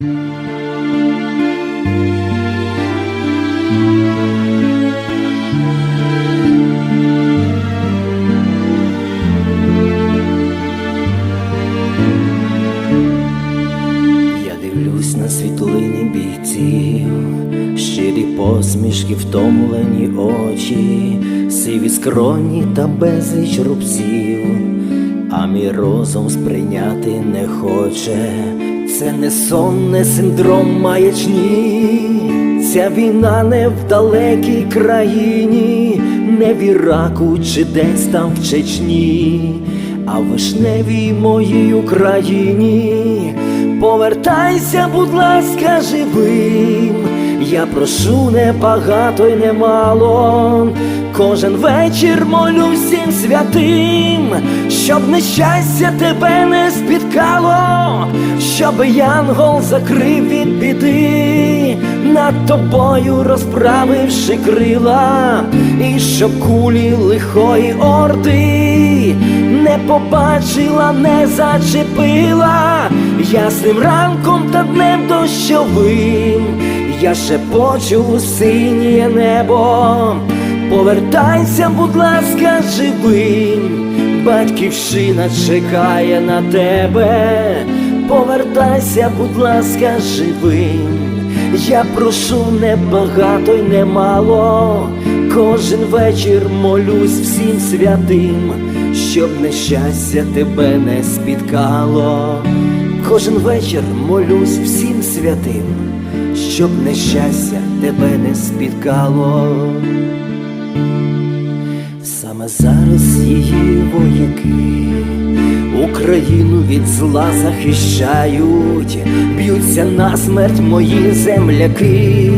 На світлини бійців, щирі посмішки, втомлені очі, сиві скроні та безліч рубців, а мій розум сприйняти не хоче. Це не сон, не синдром маячні, ця війна не в далекій країні, не в Іраку чи десь там в Чечні, а в вишневій моїй Україні. Повертайся, будь ласка, живим. Я прошу не багато й немало. Кожен вечір молю всім святим, щоб нещастя тебе не спіткало, щоб янгол закрив від біди, над тобою розправивши крила, і щоб кулі лихої орди не побачила, не зачепила ясним ранком та днем дощовим. Я шепочу у синє небо, повертайся, будь ласка, живим, батьківщина чекає на тебе, повертайся, будь ласка, живим. Я прошу не багато й не мало, кожен вечір молюсь всім святим, щоб нещастя тебе не спіткало. Кожен вечір молюсь всім святим, щоб нещастя тебе не спіткало. Саме зараз її вояки Україну від зла захищають, б'ються насмерть мої земляки,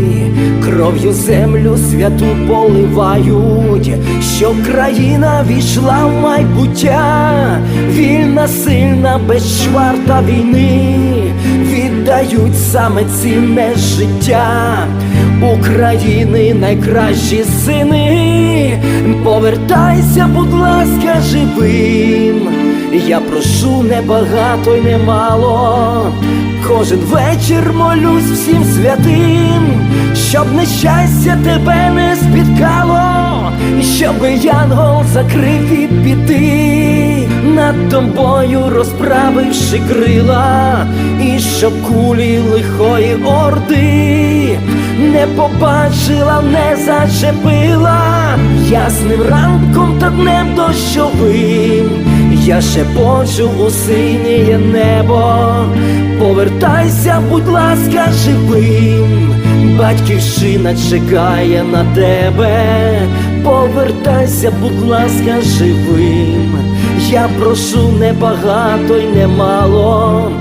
кров'ю землю святу поливають, щоб країна війшла в майбуття, вільна, сильна, без чварта війни, віддають саме цінне життя. України найкращі сини, повертайся, будь ласка, живим. Я прошу не багато й не мало, кожен вечір молюсь всім святим, щоб нещастя тебе не спіткало, і щоб янгол закрив від біди, над тобою розправивши крила, і щоб кулі лихої орди не побачила, не зачепила ясним ранком та днем дощовим. Я шепочу у синє небо, повертайся, будь ласка, живим, батьківщина чекає на тебе, повертайся, будь ласка, живим. Я прошу не багато й не мало,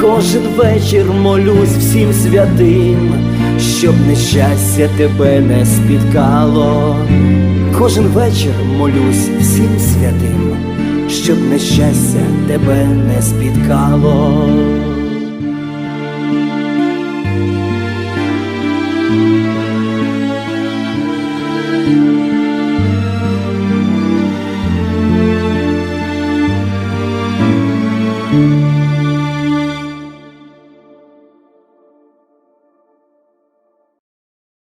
кожен вечір молюсь всім святим, щоб нещастя тебе не спіткало. Кожен вечір молюсь всім святим, щоб нещастя тебе не спіткало.